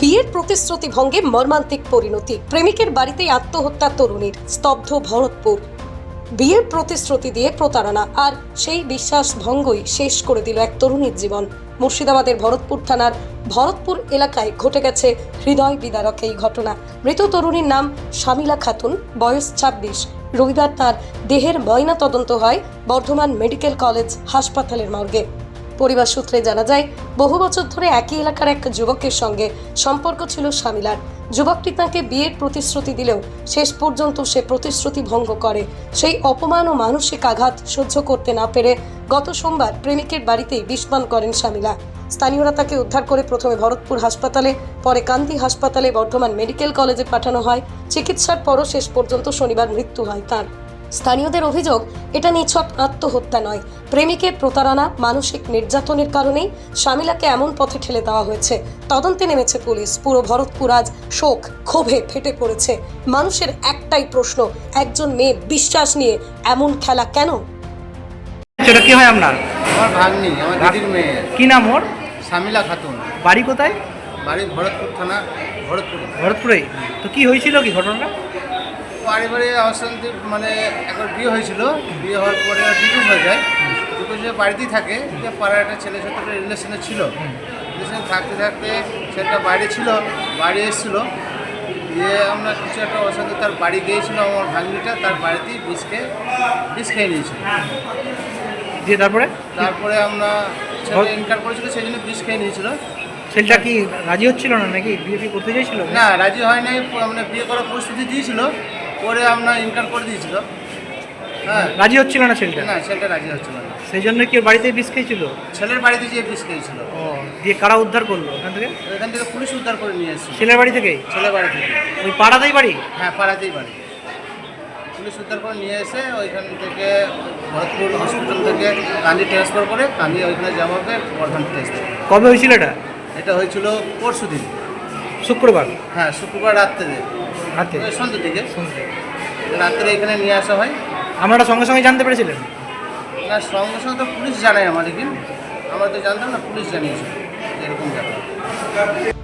বিয়ের প্রতিশ্রুতি ভঙ্গে মর্মান্তিক পরিণতি। প্রেমিকের বাড়িতেই আত্মহত্যা তরুণীর স্তব্ধ ভরতপুর। বিয়ের প্রতিশ্রুতি দিয়ে প্রতারণা, আর সেই বিশ্বাস ভঙ্গই শেষ করে দিল এক তরুণীর জীবন। মুর্শিদাবাদের ভরতপুর থানার ভরতপুর এলাকায় ঘটে গেছে হৃদয় বিদারক এই ঘটনা। মৃত তরুণীর নাম শামিলা খাতুন, বয়স ছাব্বিশ। রবিবার তার দেহের ময়না তদন্ত হয় বর্ধমান মেডিকেল কলেজ হাসপাতালের মর্গে। পরিবার সূত্রে জানা যায়, বহু বছর ধরে একই এলাকার এক যুবকের সঙ্গে সম্পর্ক ছিল শামিলার যুবকটি তাকে বিয়ের প্রতিশ্রুতি দিলেও শেষ পর্যন্ত সে প্রতিশ্রুতি ভঙ্গ করে। সেই অপমান ও মানসিক আঘাত সহ্য করতে না পেরে গত সোমবার প্রেমিকের বাড়িতেই বিস্মান করেন শামিলা স্থানীয়রা তাকে উদ্ধার করে প্রথমে ভরতপুর হাসপাতালে, পরে কান্দি হাসপাতালে বর্ধমান মেডিকেল কলেজে পাঠানো হয়। চিকিৎসার পরও শেষ পর্যন্ত শনিবার মৃত্যু হয় তার। স্থানীয়দের অভিযোগ এটা নিছক আত্মহত্যা নয়। প্রেমিকের প্রতারণা মানসিক নির্যাতনের কারণেই শামিলাকে এমন পথে ঠেলে দেওয়া হয়েছে। তদন্তে নেমেছে পুলিশ। পুরো ভরতপুর আজ শোক ক্ষোভে ফেটে পড়েছে। মানুষের একটাই প্রশ্ন একজন মেয়ে বিশ্বাস নিয়ে এমন খেলা কেন? সেটা কি হয় আপনার? আমার ভাগ্নি আমার দিদির মেয়ে। কি নাম ওর? শামিলা খাতুন। বাড়ি কোথায়? বাড়ি ভরতপুর থানা ভরতপুরে। ভরতপুরে তো কি হয়েছিল কি ঘটনাটা? বাড়ি অশান্তি মানে একবার বিয়ে হয়েছিল বিয়ে হওয়ার পরে ডিভোর্স হয়ে যায়। ডিভোর্স হয়ে বাড়িতেই থাকে যে পাড়ার একটা ছেলের সাথে একটা রিলেশনে ছিল। রিলেশনে থাকতে থাকতে ছেলেটা বাইরে ছিল বাড়ি এসেছিল। দিয়ে আমরা কিছু একটা অশান্তি তার বাড়ি গিয়েছিল আমার ভাগ্নিটা তার বাড়িতেই বিষ খেয়ে বিষ খেয়ে নিয়েছিল। দিয়ে তারপরে? তারপরে আমরা ছেলে ইনকার করেছিল সেই জন্য বিষ খেয়ে নিয়েছিল। ছেলেটা কি রাজি হচ্ছিল না নাকি? বিয়ে করতে চাইছিল? না রাজি হয় নাই মানে বিয়ে করার পরিস্থিতি দিয়েছিল। পরে আমরা ইনকাম করে দিয়েছিল। হ্যাঁ। রাজি হচ্ছিল না ছেলেটা? না ছেলেটা রাজি হচ্ছিল না। সেই জন্য কি ওর বাড়িতে বিষ খেয়েছিল? ছেলের বাড়িতে যেয়ে বিষ খেয়েছিল। ও দিয়ে কারা উদ্ধার করল ওখান থেকে? এখান থেকে পুলিশ উদ্ধার করে নিয়ে এসেছিল। ছেলের বাড়ি থেকেই ছেলের বাড়ি থেকে। ওই পাড়াতেই বাড়ি? হ্যাঁ পাড়াতেই বাড়ি। পুলিশ উদ্ধার করে নিয়ে এসে ওইখান থেকে ভরতপুর হসপিটাল থেকে কান্দি ট্রান্সফার করে কান্দি ওইখানে যাওয়া হবে বর্ধমান টেস্ট কবে হয়েছিল এটা? এটা হয়েছিল পরশু দিন শুক্রবার? হ্যাঁ শুক্রবার রাত্রে। রাতে? সন্ধ্যের দিকে। সন্ধ্যে রাত্রে এখানে নিয়ে আসা হয়। আপনারা সঙ্গে সঙ্গে জানতে পেরেছিলেন? না সঙ্গে সঙ্গে তো পুলিশ জানায় আমাদেরকে। আমরা তো জানতাম না পুলিশ জানিয়েছে। এরকম ব্যাপার।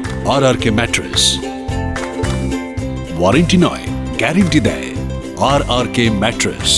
R R K mattress warranty নয় গ্যারেন্টি দেয় আর আর কে ম্যাট্রেস